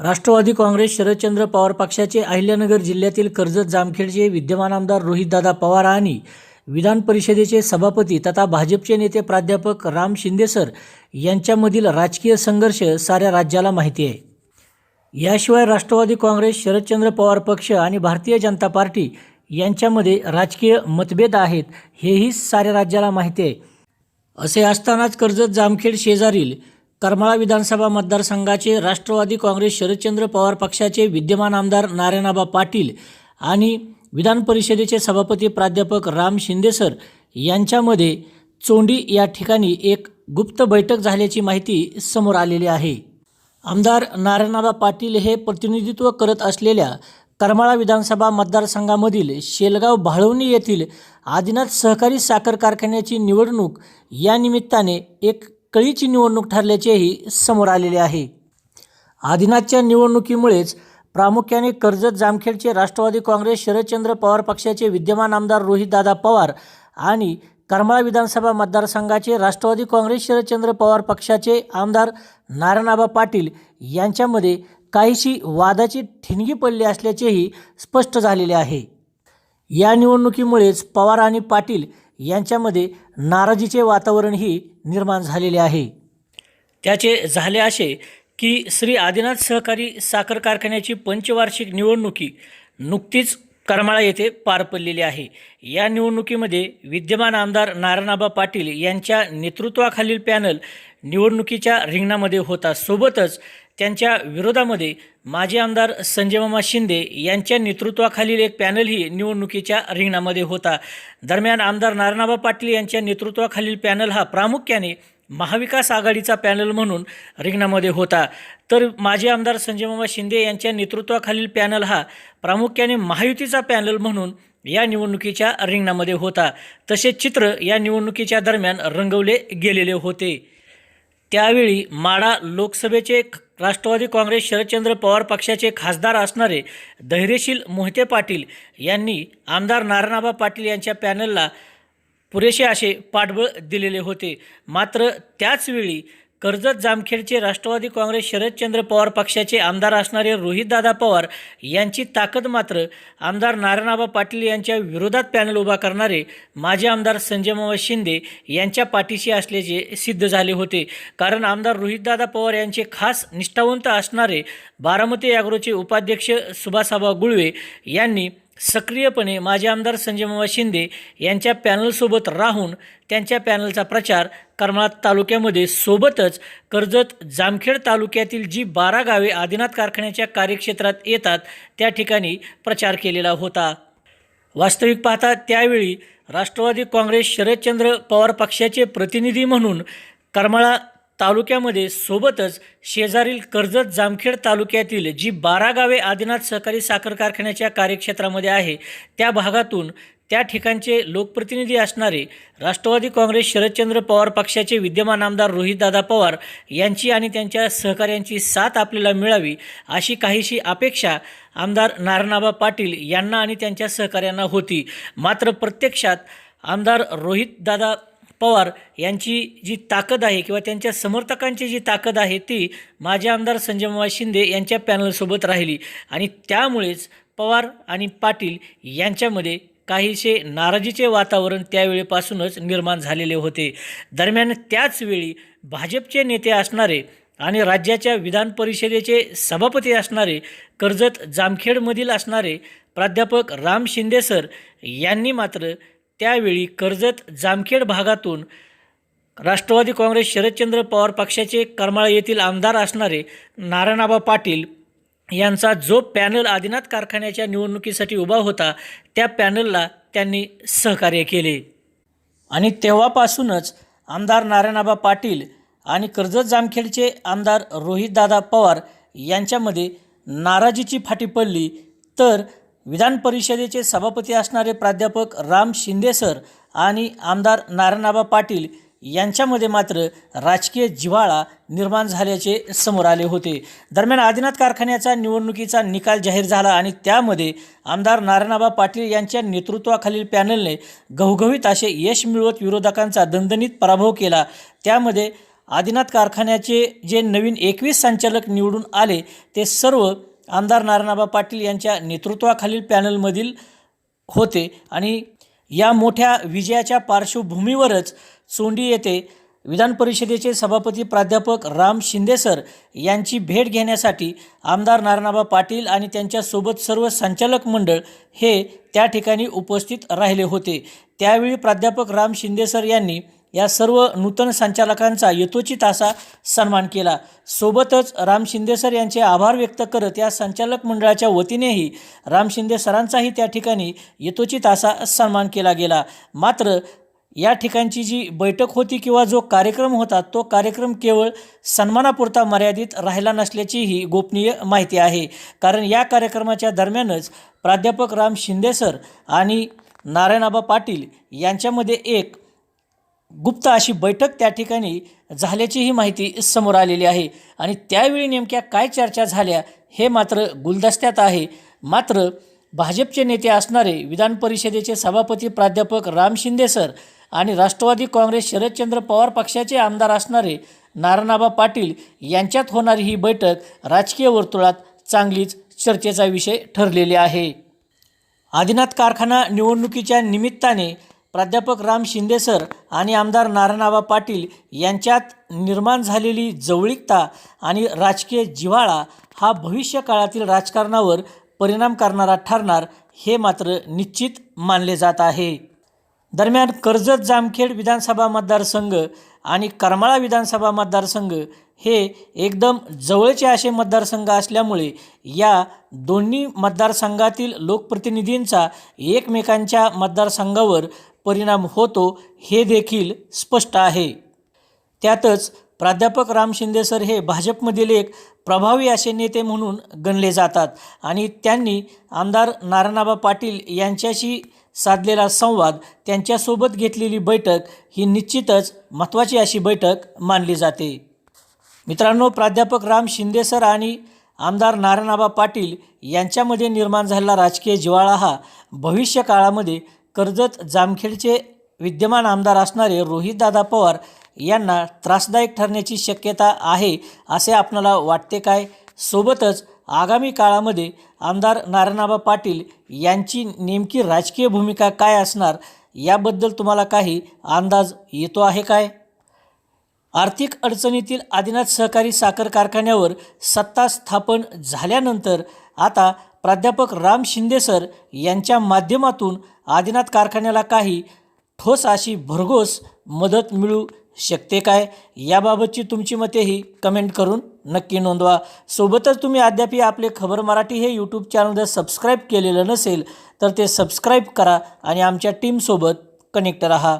राष्ट्रवादी काँग्रेस शरदचंद्र पवार पक्षाचे अहिल्यानगर जिल्ह्यातील कर्जत जामखेडचे विद्यमान आमदार रोहितदादा पवार आणि विधान परिषदेचे सभापती तथा भाजपचे नेते प्राध्यापक राम शिंदे सर यांच्यामधील राजकीय संघर्ष साऱ्या राज्याला माहिती आहे. याशिवाय राष्ट्रवादी काँग्रेस शरदचंद्र पवार पक्ष आणि भारतीय जनता पार्टी यांच्यामध्ये राजकीय मतभेद आहेत हेही साऱ्या राज्याला माहिती आहे. असे असतानाच कर्जत जामखेड शेजारील करमाळा विधानसभा मतदारसंघाचे राष्ट्रवादी काँग्रेस शरदचंद्र पवार पक्षाचे विद्यमान आमदार नारायणाबा पाटील आणि विधान परिषदेचे सभापती प्राध्यापक राम शिंदे सर यांच्यामध्ये चोंडी या ठिकाणी एक गुप्त बैठक झाल्याची माहिती समोर आलेली आहे. आमदार नारायणाबा पाटील हे प्रतिनिधित्व करत असलेल्या करमाळा विधानसभा मतदारसंघामधील शेलगाव भाळवणी येथील आदिनाथ सहकारी साखर कारखान्याची निवडणूक या निमित्ताने एक कळीची निवडणूक ठरल्याचेही समोर आलेले आहे. आदिनाथच्या निवडणुकीमुळेच प्रामुख्याने कर्जत जामखेडचे राष्ट्रवादी काँग्रेस शरदचंद्र पवार पक्षाचे विद्यमान आमदार रोहितदादा पवार आणि करमाळा विधानसभा मतदारसंघाचे राष्ट्रवादी काँग्रेस शरदचंद्र पवार पक्षाचे आमदार नारायणाबा पाटील यांच्यामध्ये काहीशी वादाची ठिणगी पडली असल्याचेही स्पष्ट झालेले आहे. या निवडणुकीमुळेच पवार आणि पाटील यांच्यामध्ये नाराजीचे वातावरणही निर्माण झालेले आहे. त्याचे झाले असे की श्री आदिनाथ सहकारी साखर कारखान्याची पंचवार्षिक निवडणुकी नुकतीच करमाळा येथे पार पडलेली आहे. या निवडणुकीमध्ये विद्यमान आमदार नारायणाबा पाटील यांच्या नेतृत्वाखालील पॅनल निवडणुकीच्या रिंगणामध्ये होता. सोबतच त्यांच्या विरोधामध्ये माजी आमदार संजयमामा शिंदे यांच्या नेतृत्वाखालील एक पॅनलही निवडणुकीच्या रिंगणामध्ये होता. दरम्यान आमदार नारायणाबा पाटील यांच्या नेतृत्वाखालील पॅनल हा प्रामुख्याने महाविकास आघाडीचा पॅनल म्हणून रिंगणामध्ये होता. तर माजी आमदार संजयमामा शिंदे यांच्या नेतृत्वाखालील पॅनल हा प्रामुख्याने महायुतीचा पॅनल म्हणून या निवडणुकीच्या रिंगणामध्ये होता. तसे चित्र या निवडणुकीच्या दरम्यान रंगवले गेलेले होते. त्यावेळी माडा लोकसभेचे राष्ट्रवादी काँग्रेस शरदचंद्र पवार पक्षाचे खासदार असणारे धैर्यशील मोहिते पाटील यांनी आमदार नारायणाबा पाटील यांच्या पॅनलला पुरेसे असे पाठबळ दिलेले होते. मात्र त्याचवेळी कर्जत जामखेडचे राष्ट्रवादी काँग्रेस शरदचंद्र पवार पक्षाचे आमदार असणारे रोहितदादा पवार यांची ताकद मात्र आमदार नारायणाबा पाटील यांच्या विरोधात पॅनल उभा करणारे माजी आमदार संजय मामा शिंदे यांच्या पाठीशी असल्याचे सिद्ध झाले होते. कारण आमदार रोहितदादा पवार यांचे खास निष्ठावंत असणारे बारामती अॅग्रोचे उपाध्यक्ष सुभाषाबा गुळवे यांनी सक्रियपणे माजी आमदार संजय मामा शिंदे यांच्या पॅनलसोबत राहून त्यांच्या पॅनलचा प्रचार करमाळा तालुक्यामध्ये सोबतच कर्जत जामखेड तालुक्यातील जी बारा गावे आदिनाथ कारखान्याच्या कार्यक्षेत्रात येतात त्या ठिकाणी प्रचार केलेला होता. वास्तविक पाहता त्यावेळी राष्ट्रवादी काँग्रेस शरदचंद्र पवार पक्षाचे प्रतिनिधी म्हणून करमाळा तालुक्यामध्ये सोबतच शेजारील कर्जत जामखेड तालुक्यातील जी बारा गावे आदिनाथ सहकारी साखर कारखान्याच्या कार्यक्षेत्रामध्ये आहे त्या भागातून त्या ठिकाणचे लोकप्रतिनिधी असणारे राष्ट्रवादी काँग्रेस शरदचंद्र पवार पक्षाचे विद्यमान आमदार रोहितदादा पवार यांची आणि त्यांच्या सहकाऱ्यांची साथ आपल्याला मिळावी अशी काहीशी अपेक्षा आमदार नारायणाबा पाटील यांना आणि त्यांच्या सहकाऱ्यांना होती. मात्र प्रत्यक्षात आमदार रोहितदादा पवार यांची जी ताकद आहे किंवा त्यांच्या समर्थकांची जी ताकद आहे ती माजी आमदार संजय शिंदे यांच्या पॅनलसोबत राहिली. आणि त्यामुळेच पवार आणि पाटील यांच्यामध्ये काहीसे नाराजीचे वातावरण त्यावेळेपासूनच निर्माण झालेले होते. दरम्यान त्याचवेळी भाजपचे नेते असणारे आणि राज्याच्या विधान परिषदेचे सभापती असणारे कर्जत जामखेडमधील असणारे प्राध्यापक राम शिंदे सर यांनी मात्र त्यावेळी कर्जत जामखेड भागातून राष्ट्रवादी काँग्रेस शरदचंद्र पवार पक्षाचे करमाळा येथील आमदार असणारे नारायणाबा पाटील यांचा जो पॅनल आदिनाथ कारखान्याच्या निवडणुकीसाठी उभा होता त्या पॅनलला त्यांनी सहकार्य केले. आणि तेव्हापासूनच आमदार नारायणाबा पाटील आणि कर्जत जामखेडचे आमदार रोहितदादा पवार यांच्यामध्ये नाराजीची फाटी पडली. तर विधान परिषदेचे सभापती असणारे प्राध्यापक राम शिंदे सर आणि आमदार नारायणाबा पाटील यांच्यामध्ये मात्र राजकीय जिव्हाळा निर्माण झाल्याचे समोर आले होते. दरम्यान आदिनाथ कारखान्याचा निवडणुकीचा निकाल जाहीर झाला आणि त्यामध्ये आमदार नारायणाबा पाटील यांच्या नेतृत्वाखालील पॅनलने घवघवीत असे यश मिळवत विरोधकांचा दणदणीत पराभव केला. त्यामध्ये आदिनाथ कारखान्याचे जे नवीन एकवीस संचालक निवडून आले ते सर्व आमदार नारायणबा पाटील यांच्या नेतृत्वाखालील पॅनलमधील होते आणि या मोठ्या विजयाच्या पार्श्वभूमीवरच चोंडी येथे विधान परिषदेचे सभापती प्राध्यापक राम शिंदे सर यांची भेट घेण्यासाठी आमदार नारायणबा पाटील आणि त्यांच्यासोबत सर्व संचालक मंडळ हे त्या ठिकाणी उपस्थित राहिले होते. त्यावेळी प्राध्यापक राम शिंदे सर यांनी या सर्व नूतन संचालकांचा यथोचित असा सन्मान केला. सोबतच राम शिंदे सर यांचे आभार व्यक्त करत या संचालक मंडळाच्या वतीनेही राम शिंदे सरांचाही त्या ठिकाणी यथोचित असा सन्मान केला गेला. मात्र या ठिकाणची जी बैठक होती किंवा जो कार्यक्रम होता तो कार्यक्रम केवळ सन्मानापुरता मर्यादित राहिला नसल्याचीही गोपनीय माहिती आहे. कारण या कार्यक्रमाच्या दरम्यानच प्राध्यापक राम शिंदे सर आणि नारायणाबा पाटील यांच्यामध्ये एक गुप्त अशी बैठक त्या ठिकाणी झाल्याचीही माहिती समोर आलेली आहे. आणि त्यावेळी नेमक्या काय चर्चा झाल्या हे मात्र गुलदस्त्यात आहे. मात्र भाजपचे नेते असणारे विधान परिषदेचे सभापती प्राध्यापक राम शिंदे सर आणि राष्ट्रवादी काँग्रेस शरदचंद्र पवार पक्षाचे आमदार असणारे नारायणाबा पाटील यांच्यात होणारी ही बैठक राजकीय वर्तुळात चांगलीच चर्चेचा विषय ठरलेली आहे. आदिनाथ कारखाना निवडणुकीच्या निमित्ताने प्राध्यापक राम शिंदे सर आणि आमदार नारायणआबा पाटील यांच्यात निर्माण झालेली जवळीकता आणि राजकीय जिव्हाळा हा भविष्य काळातील राजकारणावर परिणाम करणारा ठरणार हे मात्र निश्चित मानले जात आहे. दरम्यान कर्जत जामखेड विधानसभा मतदारसंघ आणि करमाळा विधानसभा मतदारसंघ हे एकदम जवळचे असे मतदारसंघ असल्यामुळे या दोन्ही मतदारसंघातील लोकप्रतिनिधींचा एकमेकांच्या मतदारसंघावर परिणाम होतो हे देखील स्पष्ट आहे. त्यातच प्राध्यापक राम शिंदे सर हे भाजपमधील एक प्रभावी असे नेते म्हणून गणले जातात आणि त्यांनी आमदार नारायणाबा पाटील यांच्याशी साधलेला संवाद त्यांच्यासोबत घेतलेली बैठक ही निश्चितच महत्त्वाची अशी बैठक मानली जाते. मित्रांनो प्राध्यापक राम शिंदे सर आणि आमदार नारायणाबा पाटील यांच्यामध्ये निर्माण झालेला राजकीय जिवाळा हा भविष्य काळामध्ये कर्जत जामखेडचे विद्यमान आमदार असणारे रोहितदादा पवार यांना त्रासदायक ठरण्याची शक्यता आहे असे आपणाला वाटते काय? सोबतच आगामी काळामध्ये आमदार नारायणबाबा पाटील यांची नेमकी राजकीय भूमिका काय असणार याबद्दल तुम्हाला काही अंदाज येतो आहे काय? आर्थिक अडचणीतील आदिनाथ सहकारी साखर कारखान्यावर सत्ता स्थापन झाल्यानंतर आता प्राध्यापक राम शिंदे सर यांच्या माध्यमातून आदिनाथ कारखान्याला काही ठोस अशी भरघोस मदत मिळू शकते काय? याबाबतची तुमची मतेही कमेंट करून नक्की नोंदवा. सोबतच तुम्ही अद्याप आपले खबर मराठी हे यूट्यूब चॅनल जर सबस्क्राईब केलेलं नसेल तर ते सबस्क्राईब करा आणि आमच्या टीमसोबत कनेक्ट राहा.